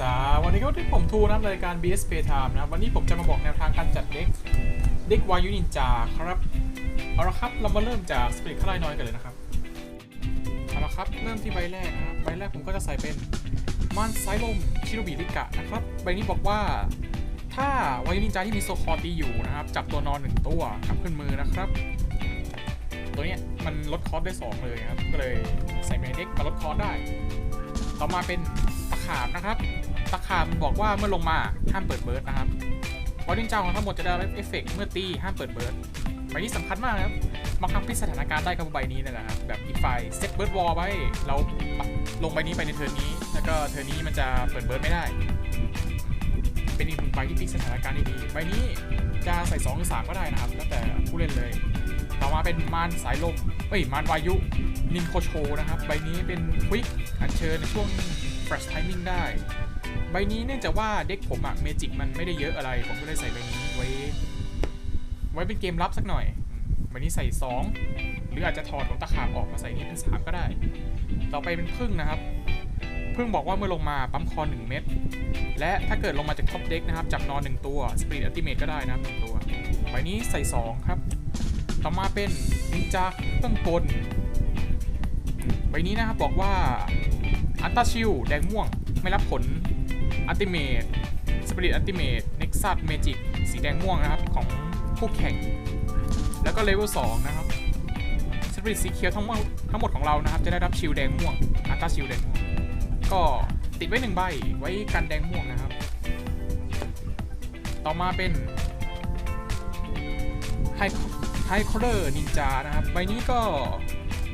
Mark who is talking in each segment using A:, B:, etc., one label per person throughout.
A: สวัสดีครับที่ผมทูนะครับรายการ BS Pay Time นะวันนี้ผมจะมาบอกแนวทางการจัดเด็ก เด็กวายุนินจาครับ เอาละครับเรามาเริ่มจากสปิริตคลายน้อยกันเลยนะครับ เอาละครับเริ่มที่ใบแรกนะครับใบแรกผมก็จะใส่เป็นมานไซลมชิโนบิริกะนะครับ ใบนี้บอกว่า ถ้าวายุนินจาที่มีโซคอร์ตีอยู่นะครับ จับตัวนอนหนึ่งตัวกับขึ้นมือนะครับตัวเนี้ยมันลดคอร์สได้สองเลยครับ ก็เลยใส่ในเด็กมาลดคอร์สได้ ต่อมาเป็นตะขาบนะครับ ตะขาบมันบอกว่าเมื่อลงมาห้ามเปิดเบิร์ดนะครับวอลลินเจ้าของทั้งหมดจะได้รับเอฟเฟกต์เมื่อตีห้ามเปิดเบิร์ดใบนี้สำคัญมากครับบางครั้งพลิกสถานการณ์ได้กับใบนี้เนยนะครับแบบอีกฝ่ายเซตเบิร์ดวอลไว้เราลงใบนี้ไปในเทิร์นนี้ แล้วก็เทิร์นนี้มันจะเปิดเบิร์ดไม่ได้ เป็นอีกหนึ่งใบที่พลิกสถานการณ์ได้ดีใบนี้จะใส่2หรือ3ก็ได้นะครับแล้วแต่ผู้เล่นเลยต่อมาเป็นมารสายลม เอ้ยมารวายุ นินโคโชนะครับ ใบนี้เป็นควิกอัญเชิญในช่วง fresh timing ได้ บนี้เนื่องจากว่าเด็กผมอะเมจิกมันไม่ได้เยอะอะไร ผมก็เลยใส่ใบนี้ไว้ ไว้เป็นเกมรับสักหน่อยใบนี้ใส่ 2 หรืออาจจะถอดของตะขาบออกมาใส่นี้เป็น3ก็ได้ ต่อไปเป็นพึ่งนะครับ พึ่งบอกว่าเมื่อลงมาปั๊มคอ 1 เม็ดและถ้าเกิดลงมาจากท็อปเด็กนะครับ จับนอน 1 ตัวสปริตอัลติเมทก็ได้นะครับหนึ่งตัวใบนี้ใส่ 2 ครับ ต่อมาเป็นนินจาเครื่องกลใบนี้นะครับบอกว่าอันตาชิลแดงม่วงไม่รับผล อัลติเมทสปิริตอัลติเมทเน็กซัสเมจิกสีแดงม่วงนะครับ ของคู่แข่ง แล้วก็เลเวล2นะครับสปิริตสีเขียวทั้งหมดทั้งหมดของเรานะครับ จะได้รับชิลแดงม่วงอันตาชิลแดงม่วง ก็ติดไว้หนึ่งใบไว้กันแดงม่วงนะครับ ต่อมาเป็นไฮไฮคอร์เรนินจานะครับ ใบนี้ก็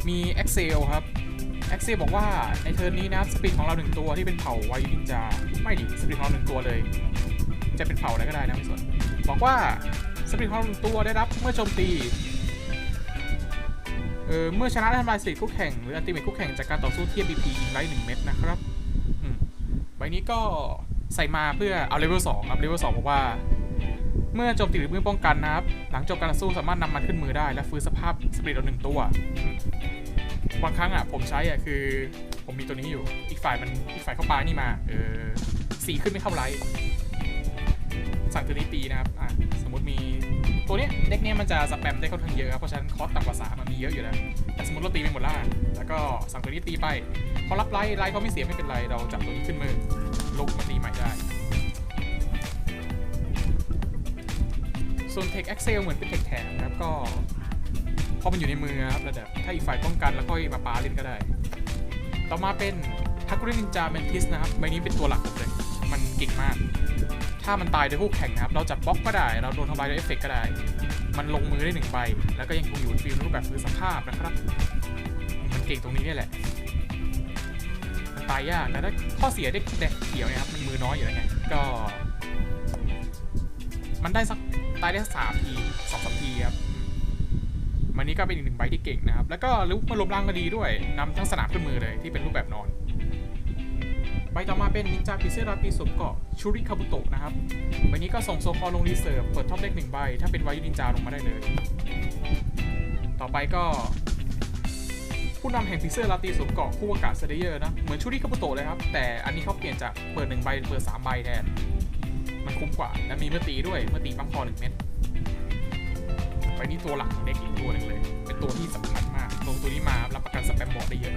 A: มี Excel ครับ Excel บอกว่าในเทิร์นนี้นะสปีดของเราหนึ่งตัวที่เป็นเผ่าวนินจาไม่ดิสปีดของเราหนึ่งตัวเลย จะเป็นเผ่าอะไรก็ได้นะไม่สนบอกว่าสปีดของเราหนึ่งตัวได้รับเมื่อโจมตีเออเมื่อชนะทำลายสปีดคู่แข่งหรืออัลติเมทคู่แข่งจากการต่อสู้เทียบ BP ยิงไร้หนึ่งเม็ดนะครับใบนี้ก็ใส่มาเพื่อเอาเลเวล2ครับเลเวล2บอกว่า เมื่อโจมตีหรือเมื่อป้องกันนะครับ หลังจบการต่อสู้สามารถนำมันขึ้นมือได้ และฟื้นสภาพสปริตเอาหนึ่งตัว บางครั้งอะผมใช้อะคือ ผมมีตัวนี้อยู่ อีกฝ่ายมันอีกฝ่ายเข้าปานี่มา เออสีขึ้นไม่เท่าไรสั่งตัวนี้ตีนะครับอะสมมติมีตัวเนี้ยเด็กเนี้ยมันจะสแปมได้ค่อนข้างเยอะครับเพราะฉะนั้นคอสต่ำกว่าสามมันมีเยอะอยู่แล้วแต่สมมติเราตีไปหมดล่าแล้วก็สั่งตัวนี้ตีไปพอรับไรไรเขาไม่เสียไม่เป็นไรเราจับตัวนี้ขึ้นมือลุกมาตีใหม่ได้ส่วน Tech Excel เหมือนเป็น Tech แถมนะครับก็ พอมันอยู่ในมือครับระดับถ้าอีกฝ่ายป้องกันแล้วค่อยมาปาเล่นก็ได้ ต่อมาเป็นทักุรินินจาเมนทิสนะครับใบนี้เป็นตัวหลักผมเลย มันเก่งมาก ถ้ามันตายโดยคู่แข่งนะครับ เราจับบล็อกก็ได้ เราโดนทำลายด้วยเอฟเฟกก็ได้ มันลงมือได้หนึ่งใบ แล้วก็ยังคงอยู่บนฟิลในรูปแบบฟื้นสภาพนะครับ มันเก่งตรงนี้นี่แหละ มันตายยากแต่ถ้าข้อเสียเด็กแดกเขียวนี่ยครับ มันมือน้อยอยู่แล้วไง ก็ มันได้สักตายได้สักสามทีสองสามทีครับ อันนี้ก็เป็นอีกหนึ่งใบที่เก่งนะครับ แล้วก็ลุกมาลมล่างก็ดีด้วยนำทั้งสนามขึ้นมือเลยที่เป็นรูปแบบนอน ใบต่อมาเป็นนินจาพิเศษราตีสมเกาะชูริคาบุโตะนะครับใบนี้ก็ส่งโซคอลงรีเซิร์ฟเปิดท็อปเด็กหนึ่งใบ ถ้าเป็นวายุนินจาลงมาได้เลย ต่อไปก็ผู้นำแห่งพิเซอร์ลาตีสวมเกาะคู่อากาศเซเดเยอร์นะ เหมือนชูริคาบุโตะเลยครับ แต่อันนี้เขาเปลี่ยนจากเปิดหนึ่งใบเปิดสามใบแทน มันคุ้มกว่า และมีเมื่อตีด้วย เมื่อตีปั๊มคอหนึ่งเม็ด ใบนี้ตัวหลักของเด็กอีกตัวหนึ่งเลย เป็นตัวที่สำคัญมากลงตัวนี้มารับประกันสแปมบอร์ดได้เยอะ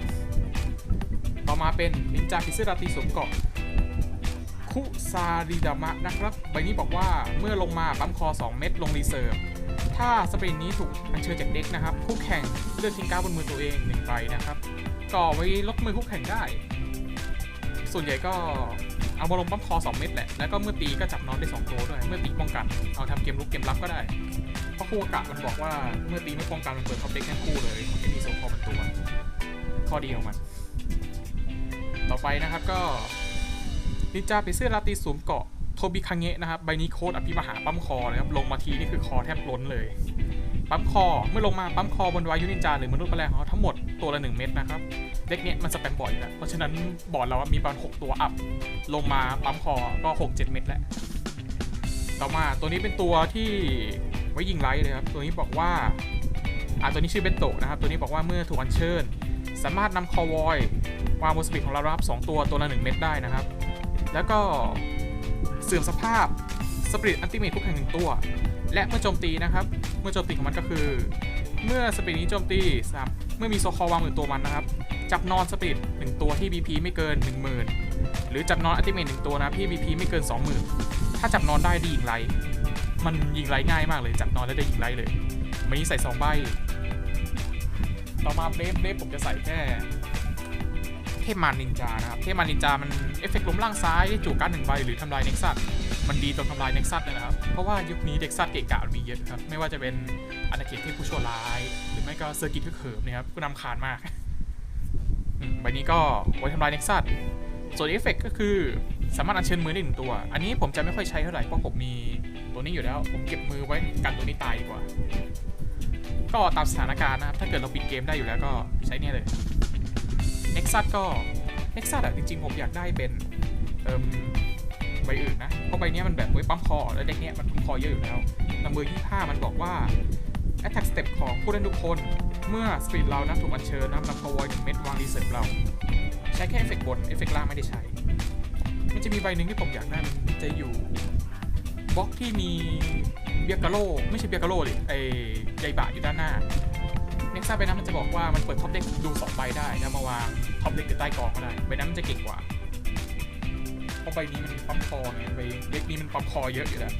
A: ต่อมาเป็นนินจาพิเศษราตรีสวมเกาะคุซาริดามะนะครับ ใบนี้บอกว่าเมื่อลงมาปั๊มคอ 2 เม็ดลงรีเซิร์ฟ ถ้าสเปรนนี้ถูกอัญเชิญจากเด็กนะครับ คู่แข่งเลือกทิ้งก้าบนมือตัวเองหนึ่งใบนะครับก็เอไว้ลดมือคู่แข่งได้ ส่วนใหญ่ก็เอามาลงปั๊มคอ 2 เม็ดแหละ แล้วก็เมื่อตีก็จับน็อตได้ 2 ตัวด้วย เมื่อตีป้องกัน เอาทำเกมลุกเกมรับก็ได้ เพราะคู่อากาศมันบอกว่าเมื่อตีไม่ป้องกันมันเปิดท็อปเด็กทั้งคู่เลยมันจะมีโซคอเป็นตัวข้อดีของมัน ต่อไปนะครับก็นินจาปิเซอร์ลาตีสวมเกาะโทบิคังเงะนะครับใบนี้โค้ดอภิมหาปั๊มคอนะครับลงมาทีนี่คือคอแทบล้นเลยปั๊มคอเมื่อลงมาปั๊มคอบนวายุนินจาหรือมนุษย์แมลงของเขาทั้งหมดตัวละ 1 เม็ดนะครับเด็กเนี้ยมันสแปมบอร์ดอยแล้วเพราะฉะนั้นบอร์ดเรามีประมาณ6ตัวอัพ ลงมาปั๊มคอก็ 6-7 เม็ดแหละต่อมาตัวนี้เป็นตัวที่ ไว้ยิงไลท์เลยครับตัวนี้บอกว่าอ่าตัวนี้ชื่อเบนโตะนะครับ ตัวนี้บอกว่าเมื่อถูกอัญเชิญ สามารถนำคอวอยวางบนสปีดของเรารับ2ตัวตัวละ 1 เม็ดได้นะครับ แล้วก็เสื่อมสภาพสปิริตอันติเมททุกแห่งหนึ่งตัว และเมื่อโจมตีนะครับ เมื่อโจมตีของมันก็คือ เมื่อสปิริตนี้โจมตีเมื่อมีโซคอวางบนตัวมันนะครับ จับนอนสปิริตหนึ่งตัวที่ BP ไม่เกิน 10,000 หรือจับนอนอัติเมทหนึ่งตัวนะที่ BP ไม่เกิน 20,000 ถ้าจับนอนได้ด้ยิงไร มันยิงไรง่ายมากเลยจับนอนแล้วได้ยิงไรเลยวันนี้ใส่สองใบ ต่อมาเบฟเบฟผมจะใส่แค่เทพมานินจานะครับ เทพมานินจามันเอฟเฟกต์ล้มล่างซ้ายได้จู่การหนึ่งใบหรือทำลายเน็กซัสมันดีตรงทำลายเน็กซัสนะครับ เพราะว่ายุคนี้เน็กซัสเกะกะมีเยอะครับ ไม่ว่าจะเป็นอาณาเขตเทพผู้ชั่วร้าย หรือไม่ก็เซอร์กิตทึกเหิมนี่ครับก็นำคาญมากอืมใบนี้ก็ไว้ทำลายเน็กซัสส่วนเอฟเฟกต์ก็คือสามารถอัญเชิญมือได้หนึ่งตัว อันนี้ผมจะไม่ค่อยใช้เท่าไหร่เพราะผมมี ตัวนี้อยู่แล้ว ผมเก็บมือไว้กันตัวนี้ตายดีกว่า ก็ตามสถานการณ์นะครับ ถ้าเกิดเราปิดเกมได้อยู่แล้วก็ใช้เนี่ยเลย Nexus ก็ Nexus อะจริงๆ ผมอยากได้เป็นเอ่มใบอื่นนะ เพราะใบเนี้ยมันแบบไว้ปั๊มคอ แล้วเด็กเนี้ยมันปั๊มคอเยอะอยู่แล้วนัมเบอร์ที่5มันบอกว่า Attack Step ของผู้เล่นทุกคน เมื่อสปีดเรานะถูกอัญเชิญนะนำ Power หนึ่งเม็ดวางรีเซิร์ฟเรา ใช้แค่เอฟเฟกต์บนเอฟเฟกต์ล่างไม่ได้ใช้ มันจะมีใบหนึ่งที่ผมอยากได้มันจะอยู่ บล็อกที่มีเบียกาโลไม่ใช่เบียกาโลดิไอใยบะอยู่ด้านหน้าเน็กซ่าใบนั้นมันจะบอกว่ามันเปิดท็อปเด็กดูสองใบได้แล้วมาวางท็อปเด็กอยู่ใต้กองก็ได้ใบนั้นมันจะเก่งกว่าเพราะใบนี้มันปั๊มคอไงใบเด็กนี้มันปั๊มคอเยอะอยู่แล้ว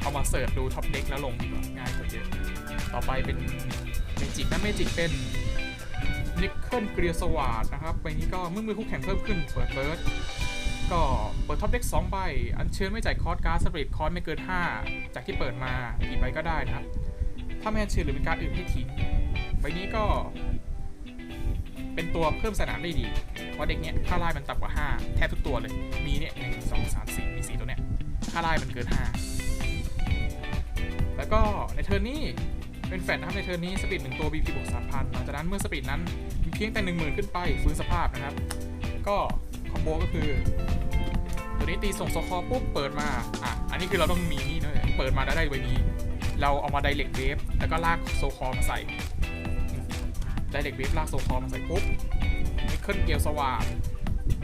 A: เอามาเสิร์ชดูท็อปเด็กแล้วลงดีกว่าง่ายกว่าเยอะต่อไปเป็นเมจิกนะเมจิกเป็นนิกเกิลเกลียสวาดนะครับใบนี้ก็เมื่อมือคู่แข่งเพิ่มขึ้นเปิดเบิร์ด ก็เปิดท็อปเด็ก2ใบ อัญเชิญไม่จ่ายคอร์สการ์ดสปริตคอร์สไม่เกิน 5 จากที่เปิดมากี่ใบก็ได้นะครับ ถ้าไม่อัญเชิญหรือเป็นการอื่นให้ทิ้งใบนี้ก็ เป็นตัวเพิ่มสนามได้ดี เพราะเด็กเนี้ยค่าไล่มันต่ำกว่า 5 แทบทุกตัวเลย มีเนี่ยหนึ่งสองสามสี่มีสี่ตัวเนี้ยค่าไล่มันเกิน 5 แล้วก็ในเทอร์นนี้เป็นแฟนนะครับในเทอร์นนี้สปีดหนึ่งตัว BP บวก3,000หลังจากนั้นเมื่อสปีดนั้นมีเพียงแต่10,000ขึ้นไปฟื้นสภาพนะครับ ก็ คอมโบก็คือ ตัวนี้ตีส่งโซคอปุ๊บเปิดมา อะ อันนี้คือเราต้องมีนี่ด้วยเปิดมาได้ได้ใบนี้ เราเอามาไดเ c กเวฟแล้วก็ลากโซคอมาใส่ไดเ c กเวฟลากโซคอมาใส่ปุ๊บนิเคิลเกลสว่าง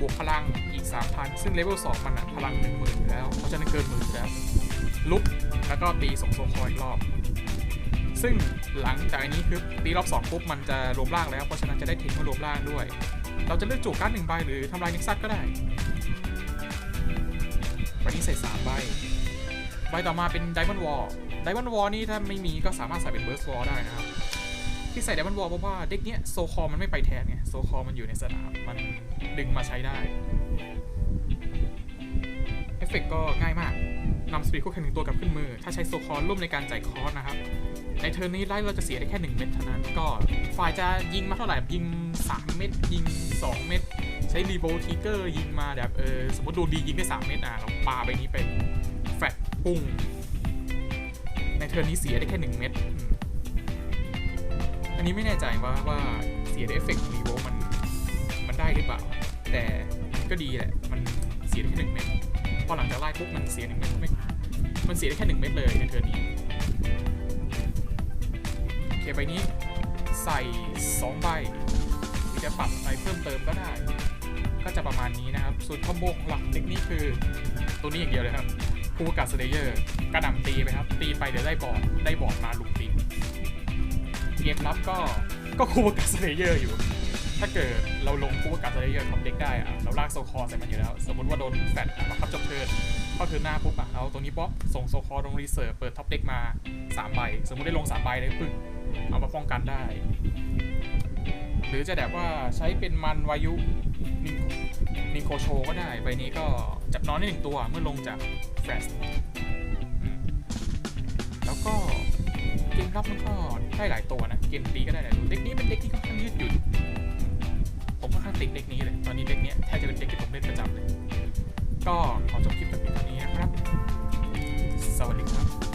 A: บวกพลังอีก 3,000 ซึ่งเลเวล2มันอะพลัง 10,000อยู่แล้ว เพราะฉะนั้นเกินหมื่นแล้ว ลุกแล้วก็ตีส่งโซคออีกรอบ ซึ่งหลังจากอันนี้คือตีรอบ 2 ปุ๊บมันจะรวมร่างแล้ว เพราะฉะนั้นจะได้ทิ้งมารวมร่างด้วย เราจะเลือกจู่การ์ดหนึ่งใบหรือทำลายนิกซัสก็ได้ใบนี้ใส่3ใบ ใบต่อมาเป็นไดมอนด์วอลไดมอนด์วอลนี่ถ้าไม่มีก็สามารถใส่เป็นเบิร์สวอลได้นะครับ ที่ใส่ไดมอนด์วอลเพราะว่าเด็กเนี้ยโซคอมันไม่ไปแทนไงโซคอมันอยู่ในสนาม มันดึงมาใช้ได้ เอฟเฟกก็ง่ายมากนำสปีดคู่แข่งหนึ่งตัวกลับขึ้นมือ ถ้าใช้โซคอร่วมในการจ่ายคอร์สนะครับ ในเทอร์นนี้ไล่เราจะเสียได้แค่ 1 เม็ดเท่านั้นก็ฝ่ายจะยิงมาเท่าไหร่ยิง 3 เม็ดยิง 2 เม็ดใช้รีโบทิเกอร์ยิงมาแบบเออสมมติดวงดียิงได้ 3 เม็ดอะเราปาไปนี้เป็นแฟตปุ้งในเทอร์นนี้เสียได้แค่ 1 เม็ดอันนี้ไม่แน่ใจว่าว่าเสียได้เอฟเฟกต์รีโบมันมันได้หรือเปล่า แต่ก็ดีแหละมันเสียได้แค่หนึ่งเม็ดพอหลังจากไล่ปุ๊บมันเสียหนึ่งเม็ดไม่มันเสียได้แค่หนึ่งเม็ดเลยในเทอร์นนี้ โอเคใบนี้ใส่ 2 ใบหรือจะปรับอะไรเพิ่มเติมก็ได้ ก็จะประมาณนี้นะครับ ส่วนคอมโบหลักเด็กนี้คือตัวนี้อย่างเดียวเลยครับคูกัสเดเยอร์กระหน่ำตีไปครับ ตีไปเดี๋ยวได้บอดได้บอดมาลุมตีเกมรับก็ก็คูกัสเดเยอร์อยู่ ถ้าเกิดเราลงคูกัสเดเยอร์ทำเด็กได้อะเราลากโซคอใส่มันอยู่แล้ว สมมติว่าโดนแฟดอะบังคับจบเทิร์นเข้าเทิร์นหน้าปุ๊บอะเอาตัวนี้ป๊อปส่งโซคอลงรีเซิร์ฟเปิดท็อปเด็กมาสามใบ สมมติได้ลงสามใบเลยปึ้ง เอามาป้องกันได้ หรือจะแบบว่าใช้เป็นมันวายุนิโคโชก็ได้ ใบนี้ก็จับน้อยได้หนึ่งตัวเมื่อลงจากแฟลชแล้วก็เกมรับมันก็ได้หลายตัวนะ เกมดีก็ได้หลายตัวเด็กนี้เป็นเด็กที่ค่อนข้างยืดหยุ่นผมค่อนข้างติดเด็กนี้เลย ตอนนี้เด็กนี้แทบจะเป็นเด็กที่ผมเล่นประจำเลย ก็ขอจบคลิปแบบนี้เท่นี้นะครับ สวัสดีครับ